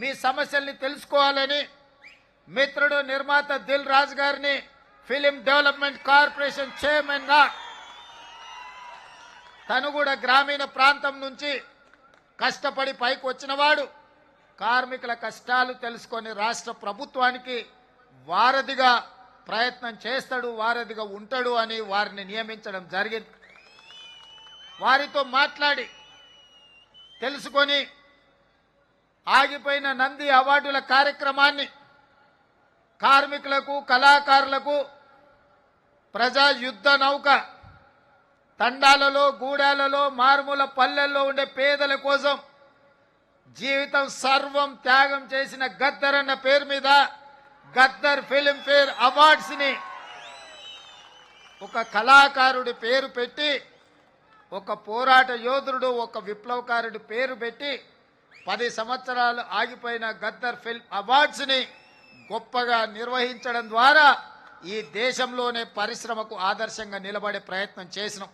మీ సమస్యల్ని తెలుసుకోవాలని మిత్రుడు నిర్మాత దిల్ రాజు గారిని ఫిలిం డెవలప్మెంట్ కార్పొరేషన్ చైర్మన్గా తను కూడా గ్రామీణ ప్రాంతం నుంచి కష్టపడి పైకి వచ్చినవాడు కార్మికుల కష్టాలు తెలుసుకొని రాష్ట్ర ప్రభుత్వానికి వారధిగా ప్రయత్నం చేస్తాడు వారధిగా ఉంటాడు అని వారిని నియమించడం జరిగింది. వారితో మాట్లాడి తెలుసుకొని ఆగిపోయిన నంది అవార్డుల కార్యక్రమాన్ని కార్మికులకు కళాకారులకు ప్రజా యుద్ధ నౌక తండాలలో గూడాలలో మారుమూల పల్లెల్లో ఉండే పేదల కోసం జీవితం సర్వం త్యాగం చేసిన గద్దర్ అన్న పేరు మీద గద్దర్ ఫిల్మ్ఫేర్ అవార్డ్స్ని ఒక కళాకారుడి పేరు పెట్టి ఒక పోరాట యోధుడు ఒక విప్లవకారుడి పేరు పెట్టి పది సంవత్సరాలు ఆగిపోయిన గద్దర్ ఫిల్మ్ అవార్డ్స్ని గొప్పగా నిర్వహించడం ద్వారా ఈ దేశంలోనే పరిశ్రమకు ఆదర్శంగా నిలబడే ప్రయత్నం చేసినాం.